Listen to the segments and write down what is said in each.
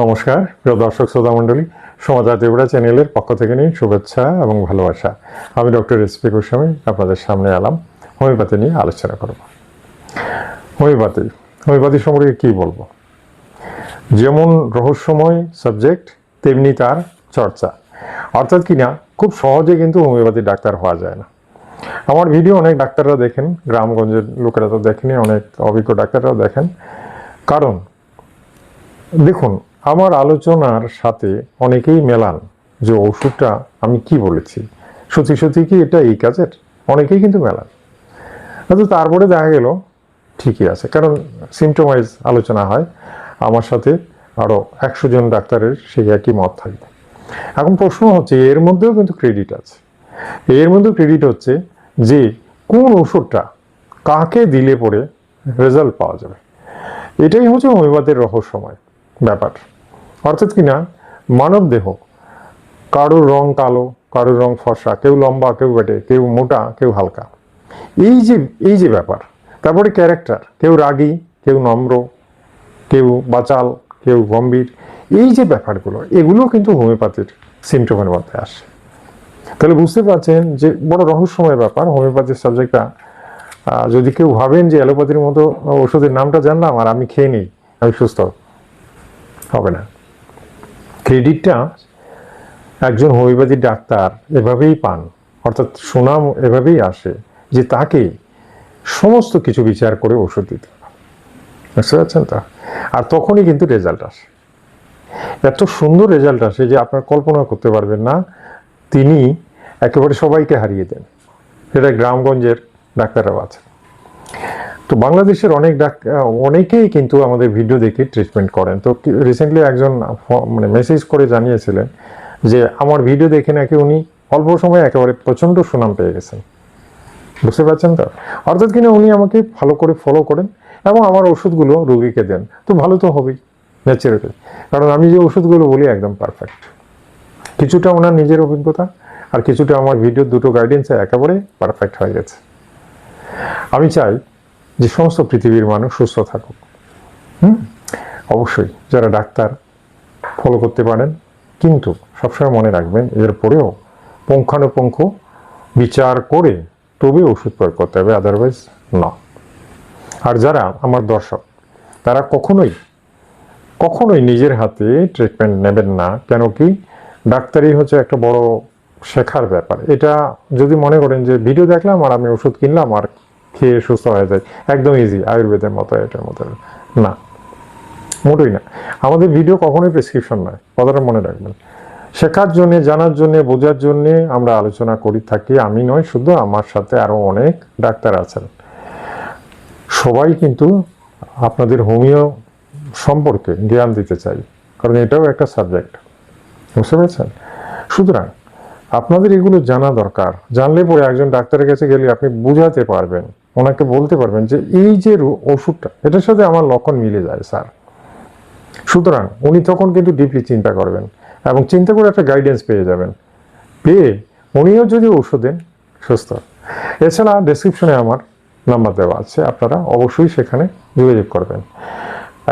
নমস্কার, প্রিয় দর্শক শ্রোতা মণ্ডলী সমাচার ত্রিপুরা চ্যানেলের পক্ষ থেকে নিয়ে শুভেচ্ছা এবং ভালোবাসা। আমি ডক্টর এস পি গোস্বামী, আপনাদের সামনে এলাম, হোমিওপ্যাথি নিয়ে আলোচনা করব। হোমিওপ্যাথি হোমিওপ্যাথি সম্পর্কে কী বলব? যেমন রহস্যময় সাবজেক্ট, তেমনি তার চর্চা। অর্থাৎ কিনা খুব সহজে কিন্তু হোমিওপ্যাথি ডাক্তার হওয়া যায় না। আমার ভিডিও অনেক ডাক্তাররা দেখেন, গ্রামগঞ্জের লোকেরা তো দেখেনি, অনেক অভিজ্ঞ ডাক্তাররাও দেখেন। কারণ, দেখুন আমার আলোচনার সাথে অনেকেই মেলান যে ওষুধটা আমি কি বলেছি। সত্যি সত্যি কি এটা এই কাজের? অনেকেই কিন্তু মেলান। কিন্তু তারপরে দেখা গেল, ঠিকই আছে। কারণ সিমটোমাইজ আলোচনা হয়, আমার সাথে আরও একশো জন ডাক্তারের সেই একই মত থাকবে। এখন প্রশ্ন হচ্ছে, এর মধ্যেও কিন্তু ক্রেডিট আছে। এর মধ্যে ক্রেডিট হচ্ছে যে কোন ওষুধটা কাকে দিলে পরে রেজাল্ট পাওয়া যাবে। এটাই হচ্ছে হোমিওপ্যাথির রহস্যময় ব্যাপার। অর্থাৎ কিনা মানব দেহ। কারোর রং কালো, কারোর রং ফর্সা, কেউ লম্বা, কেউ বেটে, কেউ মোটা, কেউ হালকা। এই যে এই যে ব্যাপার, তারপরে ক্যারেক্টার কেউ রাগী, কেউ নম্র, কেউ বাচাল, কেউ গম্ভীর, এই যে ব্যাপারগুলো, এগুলো কিন্তু হোমিওপ্যাথির সিমটমের মধ্যে আসে। তাহলে বুঝতে পারছেন যে বড় রহস্যময় ব্যাপার, হোমিওপ্যাথির সাবজেক্টটা যদি কেউ ভাবেন যে অ্যালোপ্যাথির মতো ওষুধের নামটা জানলাম আর আমি খেয়ে নিই, আমি সুস্থ, হবে না। ক্রেডিটটা একজন হোমিওপ্যাথি ডাক্তার এভাবেই পান, অর্থাৎ সুনাম এভাবেই আসে যে তাকে সমস্ত কিছু বিচার করে ওষুধ দিতে বুঝতে পারছেন তো? আর তখনই কিন্তু রেজাল্ট আসে। এত সুন্দর রেজাল্ট আসে যে আপনার কল্পনা করতে পারবেন না, তিনি একেবারে সবাইকে হারিয়ে দেন। এটা গ্রামগঞ্জের ডাক্তাররাও আছেন। তো বাংলাদেশের অনেক ডাক- অনেকেই কিন্তু আমাদের ভিডিও দেখে ট্রিটমেন্ট করেন। তো রিসেন্টলি একজন মানে মেসেজ করে জানিয়েছিলেন যে, আমার ভিডিও দেখে নাকি উনি অল্প সময়ে একেবারে প্রচণ্ড সুনাম পেয়ে গেছেন। বুঝতে পারছেন তো? অর্থাৎ কিনা উনি আমাকে ভালো করে ফলো করেন এবং আমার ওষুধগুলো রোগীকে দেন। তো ভালো তো হবেই ন্যাচারালি কারণ আমি যে ওষুধগুলো বলি একদম পারফেক্ট কিছুটা ওনার নিজের অভিজ্ঞতা আর কিছুটা আমার ভিডিওর দুটো গাইডেন্সে একেবারে পারফেক্ট হয়ে গেছে। আমি চাই যে সমস্ত পৃথিবীর মানুষ সুস্থ থাকুক। হুম? অবশ্যই যারা ডাক্তার ফলো করতে পারেন। কিন্তু সবসময় মনে রাখবেন এরপরেও পুঙ্খানুপুঙ্খ বিচার করে তবে ওষুধ প্রয়োগ করতে হবে আদারওয়াইজ না। আর যারা আমার দর্শক, তারা কখনোই কখনোই নিজের হাতে ট্রিটমেন্ট নেবেন না। কেন কি ডাক্তারি হচ্ছে একটা বড় শেখার ব্যাপার। এটা যদি মনে করেন যে, ভিডিও দেখলাম আর আমি ওষুধ কিনলাম আর খেয়ে সুস্থ হয়ে যায়। একদম ইজি আয়ুর্বেদের মতো, এটার মতো। না, মোটেই না। আমাদের ভিডিও কখনোই প্রেসক্রিপশন নয়, কথাটা মনে রাখবেন। শেখার জন্যে, জানার জন্যে, বোঝার জন্যে আমরা আলোচনা করি থাকি। আমি নয়, শুধু আমার সাথে আরও অনেক ডাক্তার আছেন। সবাই কিন্তু আপনাদের হোমিও সম্পর্কে জ্ঞান দিতে চাই, কারণ এটাও একটা সাবজেক্ট বুঝতে পেরেছেন? সুতরাং, আপনাদের এগুলো জানা দরকার। জানলে পরে একজন ডাক্তারের কাছে গেলে আপনি বুঝাতে পারবেন। ওনাকে বলতে পারবেন যে এই যে ওষুধটা, এটার সাথে আমার লক্ষণ মিলে যায়, স্যার। সুতরাং উনি তখন কিন্তু ডিপলি চিন্তা করবেন এবং চিন্তা করে একটা গাইডেন্স পেয়ে যাবেন। পেয়ে উনিও যদি ওষুধ দেন, সুস্থ। এছাড়া ডেসক্রিপশনে আমার নাম্বার দেওয়া আছে, আপনারা অবশ্যই সেখানে যোগাযোগ করবেন।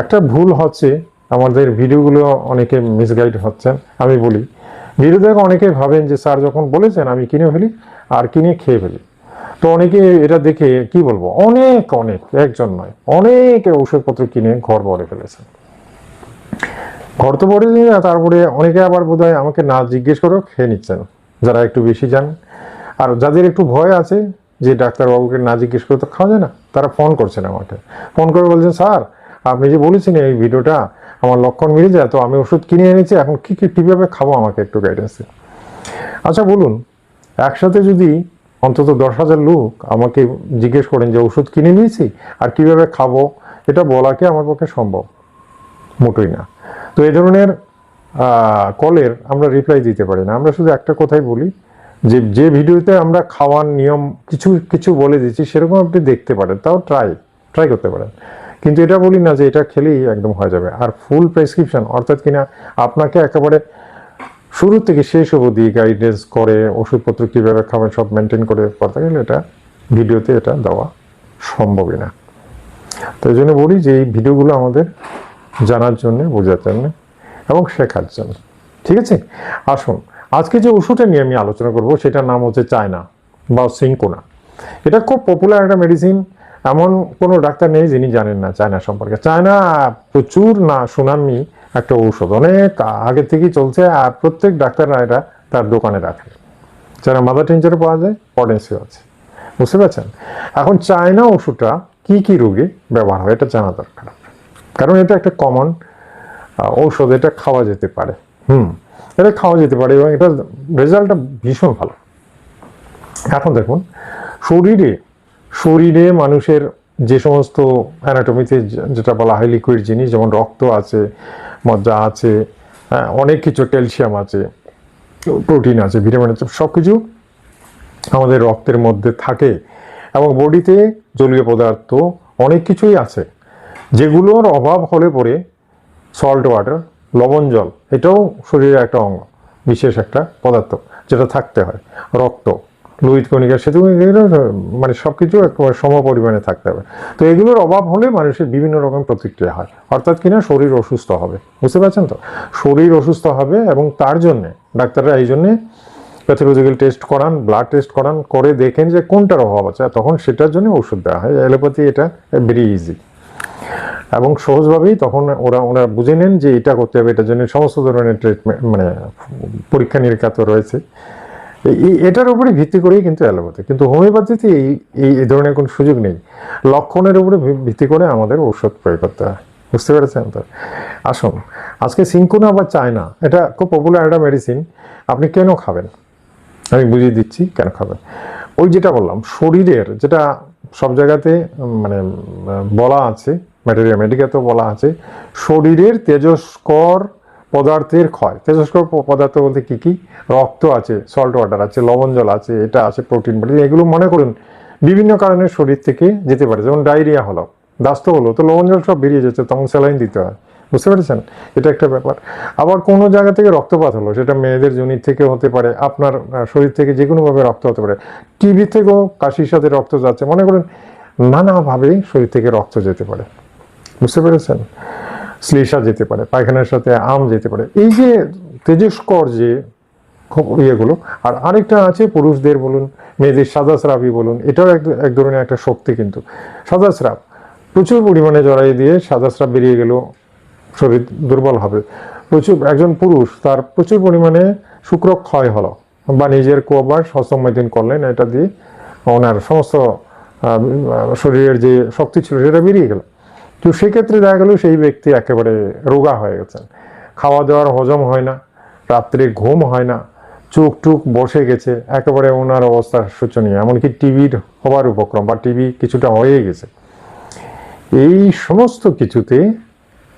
একটা ভুল হচ্ছে, আমাদের ভিডিওগুলো অনেকে মিসগাইড হচ্ছেন, আমি বলি। ভিডিও দেখে অনেকে ভাবেন যে, স্যার, যখন বলেছেন, আমি কিনে ফেলি, আর কিনে খেয়ে ফেলি। তো অনেকে এটা দেখে কি বলব? অনেক অনেক, একজন নয়, অনেক ওষুধপত্র কিনে ঘর ভরে ফেলেছেন। ঘর তো ভরে নিয়ে তারপরে অনেকে আবার বোধ আমাকে না জিজ্ঞেস করেও খেয়ে নিচ্ছেন। যারা একটু বেশি জানেন আর যাদের একটু ভয় আছে যে ডাক্তারবাবুকে না জিজ্ঞেস করে তো খাওয়া যায় না, তারা ফোন করছেন আমাকে। ফোন করে বলছেন, স্যার, আপনি যে বলেছেন এই ভিডিওটা, আমার লক্ষণ মিলে যায়, তো আমি ওষুধ কিনে এনেছি, এখন কি কি, কীভাবে খাব আমাকে একটু গাইডেন্স আচ্ছা বলুন, একসাথে যদি অন্তত দশ হাজার লোক আমাকে জিজ্ঞেস করেন যে, ওষুধ কিনে নিয়েছি? আর কীভাবে খাব? এটা বলা কি আমার পক্ষে সম্ভব? মোটোই না। তো এই ধরনের কলের আমরা রিপ্লাই দিতে পারি না। আমরা শুধু একটা কথাই বলি যে যে ভিডিওতে আমরা খাওয়ার নিয়ম কিছু কিছু বলে দিচ্ছি, সেরকম আপনি দেখতে পারেন। তাও ট্রাই ট্রাই করতে পারেন। কিন্তু এটা বলি না যে, এটা খেলেই একদম হয়ে যাবে। আর ফুল প্রেসক্রিপশন অর্থাৎ কিনা আপনাকে একেবারে শুরু থেকে শেষ অবধি গাইডেন্স করে, ওষুধপত্র কীভাবে খাবেন, সব মেনটেন করে করতে গেলে এটা ভিডিওতে এটা দেওয়া সম্ভবই না। তো এই জন্য বলি যে এই ভিডিওগুলো আমাদের জানার জন্য, বোঝার জন্য এবং শেখার জন্য। ঠিক আছে? আসুন, আজকে যে ওষুধটা নিয়ে আমি আলোচনা করব, সেটার নাম হচ্ছে চায়না বা সিঙ্কোনা। এটা খুব পপুলার একটা মেডিসিন এমন কোনো ডাক্তার নেই যিনি জানেন না চায়না সম্পর্কে। চায়না প্রচুর না সুনামি একটা ঔষধ। অনেক আগে থেকেই চলছে আর প্রত্যেক ডাক্তাররা এটা তার দোকানে রাখে। যারা মাদার টেঞ্চারে পাওয়া যায় পটেন্সিও আছে। বুঝতে পারছেন? এখন চায়না ওষুধটা কি কি রোগে ব্যবহার হয় এটা জানা দরকার। কারণ এটা একটা কমন ঔষধ, এটা খাওয়া যেতে পারে। হুম, এটা খাওয়া যেতে পারে এবং এটার রেজাল্টটা ভীষণ ভালো। এখন দেখুন, শরীরে শরীরে মানুষের যে সমস্ত অ্যানাটমিতে যেটা বলা হয় লিকুইড জিনিস, যেমন রক্ত আছে মজ্জা আছে হ্যাঁ, অনেক কিছু ক্যালসিয়াম আছে প্রোটিন আছে ভিটামিন আছে সব কিছু আমাদের রক্তের মধ্যে থাকে এবং বডিতে জলীয় পদার্থ অনেক কিছুই আছে যেগুলোর অভাব হলে পরে সল্ট ওয়াটার লবণ জল এটাও শরীরের একটা অঙ্গ বিশেষ একটা পদার্থ যেটা থাকতে হয় রক্ত। লোহিত কণিকা, সেতু এগুলো মানে সব কিছু একেবারে সম পরিমাণে থাকতে হবে। তো এগুলোর অভাব হলে মানুষের বিভিন্ন রকম প্রতিক্রিয়া হয়। অর্থাৎ কিনা শরীর অসুস্থ হবে। বুঝতে পারছেন তো? শরীর অসুস্থ হবে এবং তার জন্যে, ডাক্তাররা এই জন্যে প্যাথোলজিক্যাল টেস্ট করান, ব্লাড টেস্ট করান, করে দেখেন যে কোনটার অভাব আছে। তখন সেটার জন্য ওষুধ দেওয়া হয়। অ্যালোপ্যাথি এটা ভেরি ইজি এবং সহজভাবেই তখন ওরা ওরা বুঝে নেন যে এটা করতে হবে, এটার জন্য সমস্ত ধরনের ট্রিটমেন্ট মানে পরীক্ষা নিরীক্ষা তো রয়েছে। এটার উপরে ভিত্তি করেই কিন্তু অ্যালোপ্যাথি কিন্তু হোমিওপ্যাথিতে এই এই ধরনের কোনো সুযোগ নেই। লক্ষণের উপরে ভিত্তি করে আমাদের ঔষধ প্রয়োগ করতে হয়। বুঝতে পেরেছেন তো? আসুন, আজকে সিঙ্কোনা বা চায়না, এটা খুব পপুলার একটা মেডিসিন আপনি কেন খাবেন? আমি বুঝিয়ে দিচ্ছি কেন খাবেন। ওই যেটা বললাম, শরীরের যেটা সব জায়গাতে মানে বলা আছে ম্যাটেরিয়া মেডিকেতেও বলা আছে, শরীরের তেজস্কর পদার্থের ক্ষয়। তেজস্কর পদার্থ বলতে কী কী? রক্ত আছে সল্ট ওয়াটার আছে, লবণ জল আছে, এটা আছে প্রোটিন প্রোটিন এগুলো মনে করুন বিভিন্ন কারণে শরীর থেকে যেতে পারে। যেমন ডায়রিয়া হলো, দাস্ত হলো, তো লবণ জল সব বেরিয়ে যাচ্ছে, তখন স্যালাইন দিতে হয়। বুঝতে পেরেছেন? এটা একটা ব্যাপার। আবার কোনো জায়গা থেকে রক্তপাত হলো, সেটা মেয়েদের জনির থেকে হতে পারে, আপনার শরীর থেকে যে কোনোভাবে রক্ত হতে পারে। টিবি থেকেও কাশির সাথে রক্ত যাচ্ছে। মনে করেন, নানাভাবে শরীর থেকে রক্ত যেতে পারে। বুঝতে পেরেছেন? শ্লেষা যেতে পারে, পায়খানার সাথে আম যেতে পারে। এই যে তেজস্কর যে ইয়েগুলো, আর আরেকটা আছে পুরুষদের বলুন, মেয়েদের সাদা স্রাবই বলুন, এটাও এক এক ধরনের একটা শক্তি কিন্তু। সাদা স্রাব, প্রচুর পরিমাণে জড়াই দিয়ে সাদা স্রাব বেরিয়ে গেল শরীর দুর্বল হবে। প্রচুর, একজন পুরুষ তার প্রচুর পরিমাণে শুক্র ক্ষয় হলো, বা নিজের কোয়াবার হস্তমৈথুন করলেন, এটা দিয়ে ওনার সমস্ত শরীরের যে শক্তি ছিল সেটা বেরিয়ে গেল। তো সেক্ষেত্রে দেখা গেল সেই ব্যক্তি একেবারে রোগা হয়ে গেছেন। খাওয়া দাওয়ার হজম হয় না, রাত্রে ঘুম হয় না চোখ টুক বসে গেছে, একেবারে ওনার অবস্থা শোচনীয়, এমনকি টিভির হবার উপক্রম বা টিভি কিছুটা হয়ে গেছে। এই সমস্ত কিছুতে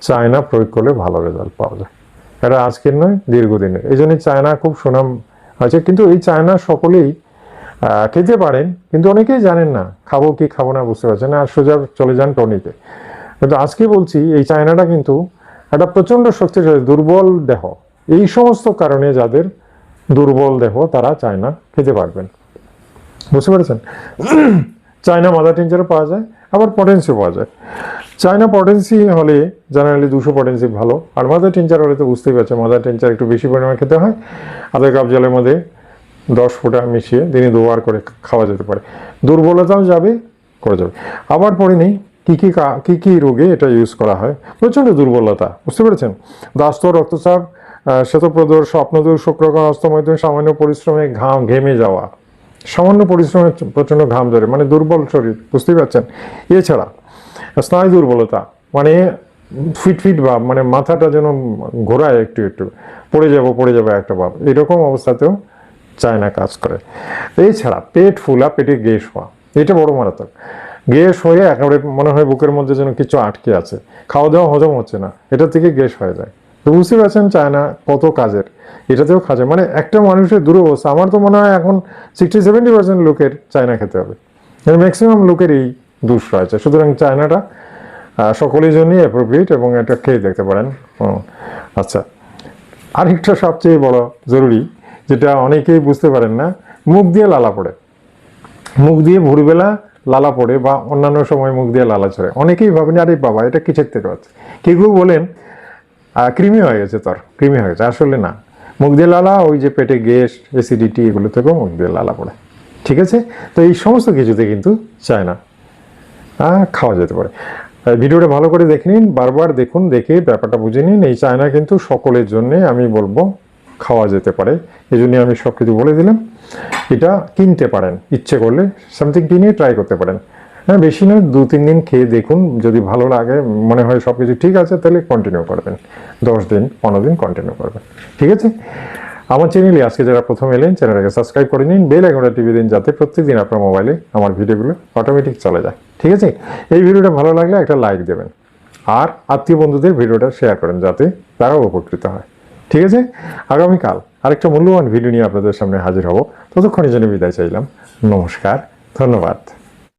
চায়না প্রয়োগ করলে ভালো রেজাল্ট পাওয়া যায়। এটা আজকের নয়, দীর্ঘদিনের। এই জন্য চায়না খুব সুনাম হয়েছে কিন্তু এই চায়না সকলেই খেতে পারেন, কিন্তু অনেকেই জানেন না, খাব কি খাব না বুঝতে পারছেন আর সোজা চলে যান টনিতে। কিন্তু আজকে বলছি, এই চায়নাটা কিন্তু একটা প্রচণ্ড শক্তিশালী, দুর্বল দেহ। এই সমস্ত কারণে যাদের দুর্বল দেহ, তারা চায়না খেতে পারবেন। বুঝতে পেরেছেন? চায়না মাদার টিঞ্চারও পাওয়া যায়, আবার পটেন্সিও পাওয়া যায়। চায়না পটেন্সি হলে জেনারেলি দুশো পটেন্সি ভালো, আর মাদার টিঞ্চার হলে তো বুঝতেই পারছে মাদার টিঞ্চার একটু বেশি পরিমাণে খেতে হয়, আধা কাপ জলের মধ্যে দশ ফোঁটা মিশিয়ে দিনে দুবার করে খাওয়া যেতে পারে। দুর্বলতাও যাবে, করে যাবে। আবার পরে নেই কী কী কা- কী রোগে এটা ইউজ করা হয়? প্রচণ্ড দুর্বলতা, বুঝতে পেরেছেন? দাস্ত, রক্তচাপ শ্বেতপ্রদর স্বপ্নদূর শুক্রকর হস্তমৈথুন সামান্য পরিশ্রমে ঘাম ঘেমে যাওয়া। সামান্য পরিশ্রমে প্রচণ্ড ঘাম ধরে মানে দুর্বল শরীর, বুঝতেই পারছেন? এছাড়া, স্নায়ু দুর্বলতা মানে ফিট ফিট ভাব মানে মাথাটা যেন ঘোরায় একটু একটু, পড়ে যাব, পড়ে যাবে একটা ভাব, এরকম অবস্থাতেও চায় না কাজ করে। এছাড়া, পেট ফুলা, পেটে গ্যাস হওয়া, এটা বড় মারাত্মক। গ্যাস হয়ে একেবারে মনে হয় বুকের মধ্যে যেন কিছু আটকে আছে। খাওয়া দাওয়া হজম হচ্ছে না। এটা থেকে গ্যাস হয়ে যায়। তো বুঝতে পারছেন চায়না কত কাজের। এটাতেও খাজে মানে একটা মানুষের দুরবস্থা। আমার তো মনে হয় এখন সিক্সটি সেভেন্টি পার্সেন্ট লোকের চায়না খেতে হবে। ম্যাক্সিমাম লোকের এই দোষ রয়েছে সুতরাং চায়নাটা সকলের জন্যই অ্যাপ্রোপ্রিয়েট এবং এটা খেয়ে দেখতে পারেন। আচ্ছা। আরেকটা সবচেয়ে বড় জরুরি, যেটা অনেকেই বুঝতে পারেন না, মুখ দিয়ে লালা পড়ে। মুখ দিয়ে ভোরবেলা লালা পড়ে বা অন্যান্য সময় মুখ দিয়ে লালা ছড়ে। অনেকেই ভাবেন, আরে বাবা, এটা কিসের থেকে হচ্ছে কেউ কেউ বলেন ক্রিমি হয়ে গেছে তোর ক্রিমি হয়ে গেছে। আসলে না। মুখ দিয়ে লালা, ওই যে পেটে গ্যাস অ্যাসিডিটি এগুলো থেকেও মুখ দিয়ে লালা পড়ে। ঠিক আছে? তো এই সমস্ত কিছুতে কিন্তু চায় না। খাওয়া যেতে পারে। ভিডিওটা ভালো করে দেখে নিন, বারবার দেখুন, দেখে ব্যাপারটা বুঝে নিন। এই চায়না কিন্তু সকলের জন্যে আমি বলব খাওয়া যেতে পারে। এই জন্যই আমি সব কিছু বলে দিলাম। এটা কিনতে পারেন। ইচ্ছে করলে সামথিং কিনে ট্রাই করতে পারেন। হ্যাঁ বেশি নয়, দু, তিন দিন খেয়ে দেখুন। যদি ভালো লাগে, মনে হয় সব কিছু ঠিক আছে, তাহলে কন্টিনিউ করবেন। দশ দিন, পনেরো দিন কন্টিনিউ করবেন। ঠিক আছে? আমার চ্যানেলে আজকে যারা প্রথম এলেন চ্যানেলটাকে সাবস্ক্রাইব করে নিন। বেল আইকনটা টিভি দিন যাতে প্রত্যেকদিন আপনার মোবাইলে আমার ভিডিওগুলো অটোমেটিক চলে যায়। ঠিক আছে? এই ভিডিওটা ভালো লাগলে একটা লাইক দেবেন। আর আত্মীয় বন্ধুদের ভিডিওটা শেয়ার করেন যাতে তারাও উপকৃত হয়। ঠিক আছে? আগামীকাল আরেকটা মূল্যবান ভিডিও নিয়ে আপনাদের সামনে হাজির হব। ততক্ষণের জন্য বিদায় চাইলাম। নমস্কার, ধন্যবাদ।